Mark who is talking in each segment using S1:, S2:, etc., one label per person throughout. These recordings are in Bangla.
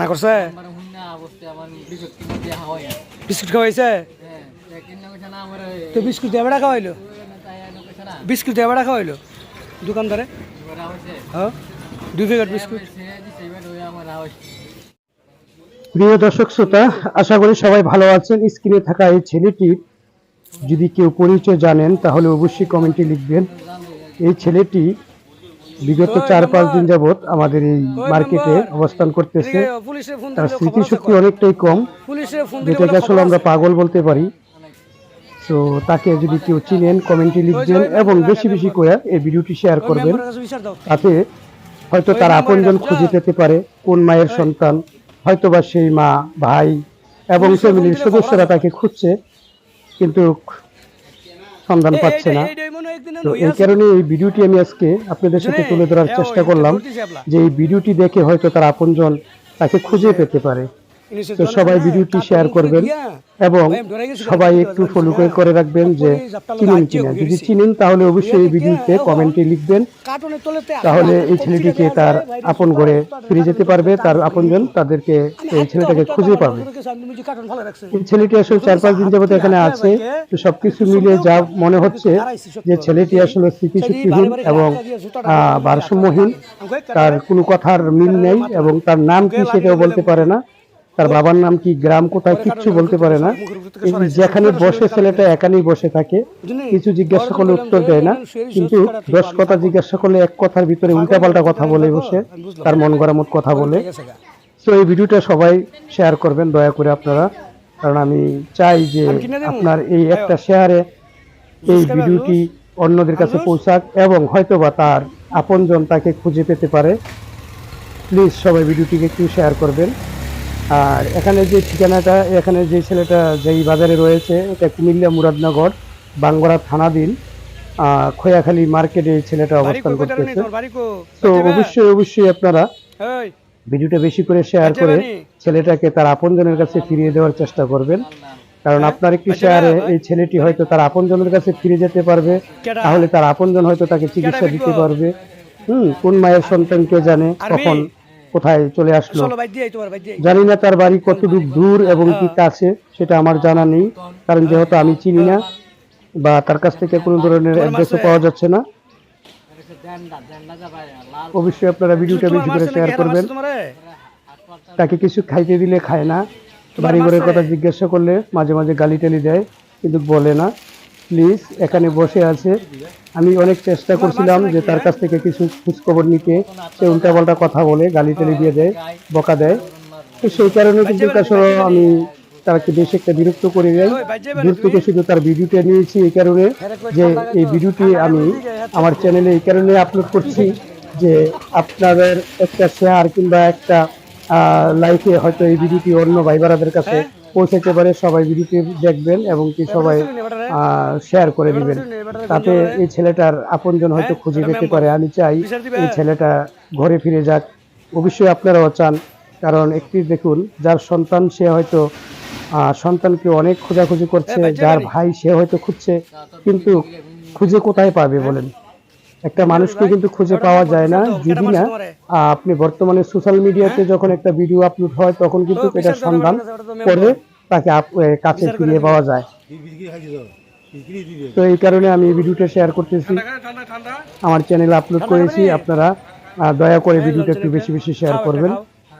S1: না
S2: করছে?
S1: বিস্কুট
S2: খাওয়াইছে?
S1: হ্যাঁ
S2: তো বিস্কুট দিয়ে বেড়া খাওয়াইলো? বিস্কুট দিয়ে বেড়া খাওয়াইলো? দোকানদারে?
S1: এবার
S2: হ্যাঁ? দুই প্যাকেট বিস্কুট।
S1: এবার
S3: প্রিয় দর্শক শ্রোতা আশা করি সবাই ভালো আছেন। স্ক্রিনে থাকা এই ছেলেটির যদি কেউ পরিচয় জানেন তাহলে অবশ্যই কমেন্টে লিখবেন। এই ছেলেটি বিগত চার পাঁচ দিন যাবত আমাদের এই মার্কেটে অবস্থান করতেছে। তার স্মৃতিশক্তি অনেকটাই কম। যেটাকে আসলে আমরা পাগল বলতে পারি। তো তাকে যদি কেউ চিনেন কমেন্টে লিখবেন এবং বেশি বেশি করে এই ভিডিওটি শেয়ার করবেন। তাতে হয়তো তার আপনজন খুঁজে পেতে পারে কোন মায়ের সন্তান হয়তোবা সেই মা ভাই এবং ফ্যামিলির সদস্যরা তাকে খুঁজছে। কিন্তু সন্ধান পাচ্ছে না। তো এই কারণে এই ভিডিওটি আমি আজকে আপনাদের সাথে তুলে ধরার চেষ্টা করলাম যে এই ভিডিওটি দেখে হয়তো তার আপনজন তাকে খুঁজে পেতে পারে। তো সবাই ভিডিওটি শেয়ার করবেন এবং সবাই একটু ফলো করে রাখবেন যে চিনেন কিনা যদি চিনেন তাহলে অবশ্যই এই ভিডিওতে কমেন্টে লিখবেন। তাহলে এই ছেলেটিকে তার আপন ঘরে ফিরে যেতে পারবে তার আপনজন তাদেরকে এই ছেলেটাকে খুঁজে পাবে। এই ছেলেটি আসলে চার পাঁচ দিন যাবত এখানে আছে তো সবকিছু মিলিয়ে যা মনে হচ্ছে যে ছেলেটি আসলে স্মৃতিশক্তিহীন এবং আহ, ভারসাম্যহীন তার কোনো কথার মিল নেই এবং তার নাম কি সেটাও বলতে পারে না তার বাবার নাম কি গ্রাম কোথায় কিচ্ছু বলতে পারে না। যেখানে বসে ছেলেটা একানেই বসে থাকে, কিছু জিজ্ঞাসা করলে উত্তর দেয় না, কিন্তু দশ কথা জিজ্ঞাসা করলে এক কথার ভিতরে উল্টাপাল্টা কথা বলে বসে, তার মন গড়া মত কথা বলে। তো এই ভিডিওটা সবাই শেয়ার করবেন, দয়া করে আপনারা। কারণ আমি চাই যে আপনার এই একটা শেয়ারে এই ভিডিওটি অন্যদের কাছে পৌঁছাক এবং হয়তোবা তার আপনজন তাকে খুঁজে পেতে পারে। প্লিজ সবাই ভিডিওটিকে একটু শেয়ার করবেন। আর এখানে যে ঠিকানাটা এখানে যে ছেলেটা যেই বাজারে রয়েছে এটা কুমিল্লা মুরাদনগর বাঙ্গরা থানাধীন খোয়াখালী মার্কেটে এই ছেলেটা অবস্থান করতেছে। তো অবশ্যই অবশ্যই আপনারা ভিডিওটা বেশি করে শেয়ার করে ছেলেটাকে তার আপনজনের কাছে ফিরিয়ে দেওয়ার চেষ্টা করবেন। কারণ আপনার একটি শেয়ারে এই ছেলেটি হয়তো তার আপনজনের কাছে ফিরে যেতে পারবে। তাহলে তার আপনজন হয়তো তাকে চিকিৎসা দিতে পারবে। হুম কোন মায়ের সন্তান কে জানে কখন কোথায় চলে আসলো? জানি না তার বাড়ি কতটুকু দূর এবং কি কাছে সেটা আমার জানা নেই। কারণ যেহেতু আমি চিনি না বা তার কাছ থেকে কোনো ধরনের অ্যাড্রেসও পাওয়া যাচ্ছে না। অবশ্যই আপনারা ভিডিওটা বেশি করে শেয়ার করবেন। তাকে কিছু খাইতে দিলে খায় না। বাড়ি ঘরের কথা জিজ্ঞাসা করলে মাঝে মাঝে গালি টালি দেয় কিন্তু বলে না। প্লিজ, এখানে বসে আছে। আমি অনেক চেষ্টা করছিলাম যে তার কাছ থেকে কিছু খোঁজখবর নিতে। সে উল্টাপাল্টা কথা বলে, গালি টালি দিয়ে দেয়, বকা দেয়। তো সেই কারণে কিন্তু আসলে আমি তাকে বেশ একটা বিরক্ত করে দেয় দূর থেকে শুধু তার ভিডিওটা নিয়েছি এই কারণে যে এই ভিডিওটি আমি আমার চ্যানেলে এই কারণে আপলোড করছি যে আপনাদের একটা শেয়ার কিংবা একটা লাইফে হয়তো এই ভিডিওটি অন্য ভাই বোনেদের কাছে পৌঁছাতে পারে সবাই ভিডিওটি দেখবেন এবং কি সবাই শেয়ার করে দিবেন। তাতে এই ছেলেটার আপনজন হয়তো খুঁজে পেতে পারে। আমি চাই এই ছেলেটা ঘরে ফিরে যাক। অবশ্যই আপনারাও চান কারণ একটি দেখুন যার সন্তান সে হয়তো সন্তানকে অনেক খোঁজাখুঁজি করছে যার ভাই সে হয়তো খুঁজছে কিন্তু খুঁজে কোথায় পাবে বলেন? একটা মানুষকে কিন্তু খুঁজে পাওয়া যায় না যদি না আপনি বর্তমানে সোশ্যাল মিডিয়াতে যখন একটা ভিডিও আপলোড হয় তখন কিন্তু এটার সন্ধান করে তাকে কাছে ফিরিয়ে পাওয়া যায়। তো এই কারণে আমি এই ভিডিওটা শেয়ার করতেছি। আমার চ্যানেলে আপলোড করেছি আপনারা দয়া করে ভিডিওটা একটু বেশি বেশি শেয়ার করবেন।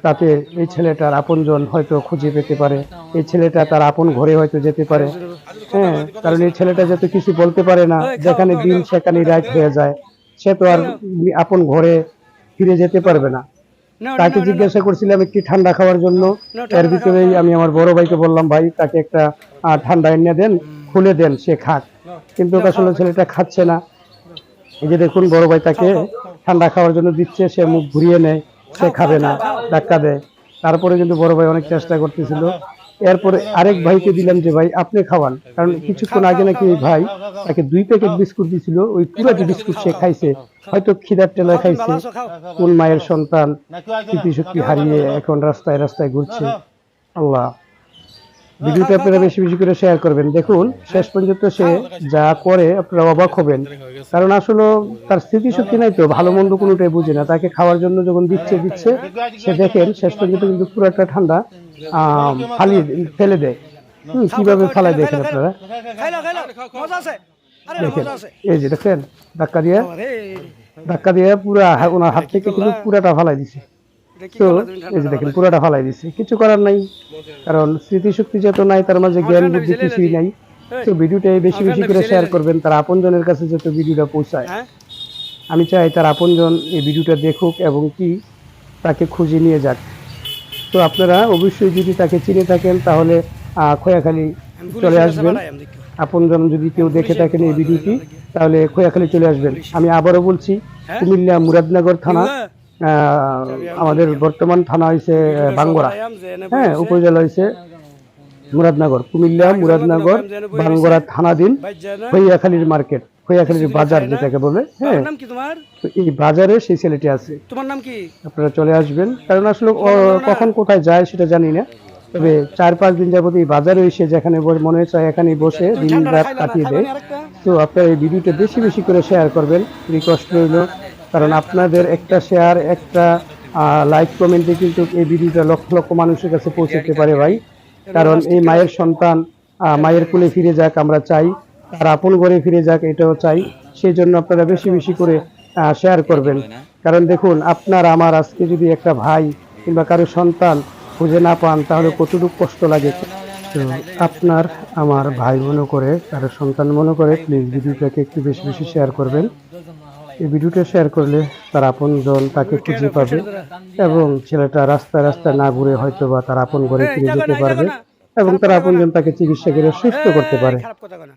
S3: তাতে এই ছেলেটার আপনজন হয়তো খুঁজে পেতে পারে। এই ছেলেটা তার আপন ঘরে হয়তো যেতে পারে। হ্যাঁ কারণ এই ছেলেটা যাতে কিছু বলতে পারে না যেখানে দিন সেখানে রাইট হয়ে যায়। সে তো আর আপন ঘরে ফিরে যেতে পারবে না। তাকে জিজ্ঞাসা করছিলাম একটি ঠান্ডা খাওয়ার জন্য? এর ভিতরেই আমি আমার বড় ভাইকে বললাম ভাই তাকে একটা ঠান্ডা এনে দেন খুলে দেন সে খাক। কিন্তু আসলে ছেলেটা খাচ্ছে না। এই যে দেখুন বড় ভাই তাকে ঠান্ডা খাওয়ার জন্য দিচ্ছে সে মুখ ঘুরিয়ে নেয় সে খাবে না ধাক্কা দেয়। তারপরে কিন্তু বড় ভাই অনেক চেষ্টা করতেছিল। এরপরে আরেক ভাইকে দিলাম যে ভাই আপনি খাওয়ান। কারণ কিছুক্ষণ আগে নাকি এই ভাই তাকে দুই প্যাকেট বিস্কুট দিছিল। ওই পুরোটি বিস্কুট সে খাইছে। হয়তো খিদার টেলায় খাইছে। কোন মায়ের সন্তান স্মৃতিশক্তি হারিয়ে এখন রাস্তায় রাস্তায় ঘুরছে। আল্লাহ। ভিডিওটা আপনারা বেশি বেশি করে শেয়ার করবেন। দেখুন শেষ পর্যন্ত সে যা করে আপনারা অবাক হবেন। কারণ আসলে তার স্মৃতিশক্তি নাই তো ভালো মন্দ কোনোটাই বুঝে না। তাকে খাওয়ার জন্য যখন দিচ্ছে দিচ্ছে সে দেখেন শেষ পর্যন্ত কিন্তু পুরোটা ঠান্ডা। আহ, ফালিয়ে ফেলে দেয় হুম, কীভাবে ফালাই দেখেন আপনারা?
S2: খাইলো খাইলো মজা আছে। আরে
S3: দেখেন এই যে দেখেন ধাক্কা দিয়ে ধাক্কা দিয়ে পুরা ওনার হাত থেকে কিন্তু পুরাটা ফালাই দিছে। তো এই যে দেখেন পুরাটা ফালাই দিছে। কিছু করার নাই কারণ স্মৃতিশক্তি যত নাই তার মাঝে জ্ঞান বুদ্ধি কিছুই নাই। তো ভিডিওটা বেশি বেশি করে শেয়ার করবেন তার আপনজনের কাছে যত ভিডিওটা পৌঁছায়।
S2: হ্যাঁ?
S3: আমি চাই তার আপনজন এই ভিডিওটা দেখুক এবং কি তাকে খুঁজে নিয়ে যাক। তো আপনারা অবশ্যই যদি তাকে চিনে থাকেন তাহলে খোয়াখালী চলে আসবেন। আপনজন যদি কেউ দেখে থাকেন এই ভিডিওটি তাহলে খোয়াখালী চলে আসবেন। আমি আবারও বলছি কুমিল্লা মুরাদনগর থানা আহ, আমাদের বর্তমান থানা হয়েছে বাঙ্গরা। হ্যাঁ উপজেলা হয়েছে মুরাদনগর কুমিল্লা মুরাদনগর বাঙ্গরা থানাধীন খৈয়াখালীর মার্কেট খৈয়াখালীর বাজার যেটাকে বলে হ্যাঁ। তো এই বাজারে সেই ছেলেটি আছে।
S2: তোমার নাম কি?
S3: আপনারা চলে আসবেন। কারণ আসলে কখন কোথায় যায় সেটা জানি না। তবে চার পাঁচ দিন যাবত এই বাজারে এসে যেখানে মনে চায় এখানে বসে দিন রাত কাটিয়ে দেয়। তো আপনারা এই ভিডিওটা বেশি বেশি করে শেয়ার করবেন রিকোয়েস্ট রইল। কারণ আপনাদের একটা শেয়ার একটা লাইক কমেন্টে কিন্তু এই ভিডিওটা লক্ষ লক্ষ মানুষের কাছে পৌঁছতে পারে ভাই। কারণ এই মায়ের সন্তান মায়ের কোলে ফিরে যাক আমরা চাই তার আপন ঘরে ফিরে যাক এটাও চাই সেই জন্য আপনারা বেশি বেশি করে শেয়ার করবেন। কারণ দেখুন আপনার আমার আজকে যদি একটা ভাই কিংবা কারও সন্তান খুঁজে না পান তাহলে কতটুকু কষ্ট লাগে? তো আপনার আমার ভাই মনে করে কারও সন্তান মনে করে প্লিজ ভিডিওটাকে একটু বেশি বেশি শেয়ার করবেন। এই ভিডিওটা শেয়ার করলে তার আপনজন তাকে খুঁজে পাবে এবং ছেলেটা রাস্তায় রাস্তায় না ঘুরে হয়তো বা তার আপন ঘরে ফিরে যেতে পারবে এবং তার আপনজন তাকে চিকিৎসা করে সুস্থ করতে পারে।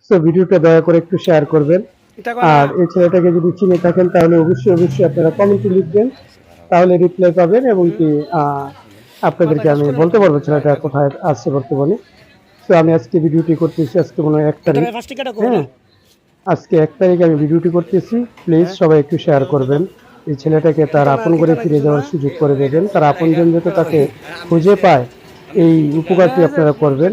S3: তো ভিডিওটা দয়া করে একটু শেয়ার করবেন। আর এই ছেলেটাকে যদি চিনে থাকেন তাহলে অবশ্যই অবশ্যই আপনারা কমেন্টে লিখবেন। তাহলে রিপ্লাই পাবেন এবং কি আপনাদেরকে আমি বলতে পারব ছেলেটা কোথায় আছে বর্তমানে। তো আমি আজকে ভিডিওটি করতেছি আজকে মনে হয় এক তারিখ হ্যাঁ। আজকে এক তারিখে আমি ভিডিওটি করতেছি। প্লিজ সবাই একটু শেয়ার করবেন। এই ছেলেটাকে তার আপন করে ফিরে যাওয়ার সুযোগ করে দেবেন। তার আপনজন যাতে তাকে খুঁজে পায় এই উপকারটি আপনারা করবেন।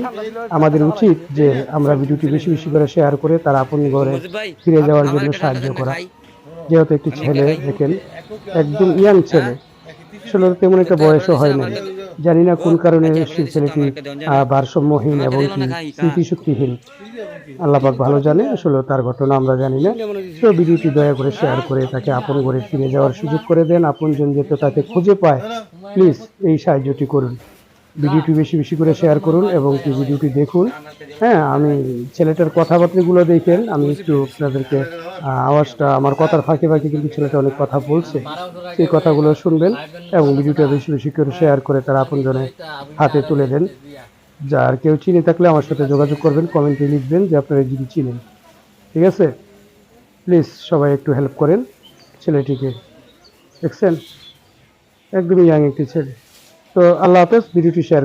S3: আমাদের উচিত যে আমরা ভিডিওটি বেশি বেশি করে শেয়ার করে তার আপন ঘরে ফিরে যাওয়ার জন্য সাহায্য করা। যেহেতু একটি ছেলে দেখেন একদম ইয়াং ছেলে। আসলে তেমন একটা বয়সও হয় না জানি না কোন কারণে সেই ছেলেটি ভারসাম্যহীন এবং স্মৃতিশক্তিহীন। আল্লাহ পাক ভালো জানে আসলে তার ঘটনা আমরা জানি না। তো ভিডিওটি দয়া করে শেয়ার করে তাকে আপন ঘরে ফিরে যাওয়ার সুযোগ করে দেন। আপনজন যেহেতু তাকে খুঁজে পায় প্লিজ এই সাহায্যটি করুন। ভিডিওটি বেশি বেশি করে শেয়ার করুন এবং কি ভিডিওটি দেখুন। হ্যাঁ আমি ছেলেটার কথাবার্তাগুলো দেখেন। আমি একটু আপনাদেরকে আওয়াজটা আমার কথার ফাঁকে ফাঁকে কিন্তু ছেলেটা অনেক কথা বলছে। সেই কথাগুলো শুনবেন এবং ভিডিওটা বেশি বেশি করে শেয়ার করে তার আপনজনের হাতে তুলে দেন। যার কেউ চিনে থাকলে আমার সাথে যোগাযোগ করবেন, কমেন্টে লিখবেন যে আপনারা যদি চিনেন। ঠিক আছে? প্লিজ সবাই একটু হেল্প করেন ছেলেটিকে। দেখছেন? একদমই ইয়াং একটি ছেলে। তো আল্লাহ হাফেজ ভিডিওটি শেয়ার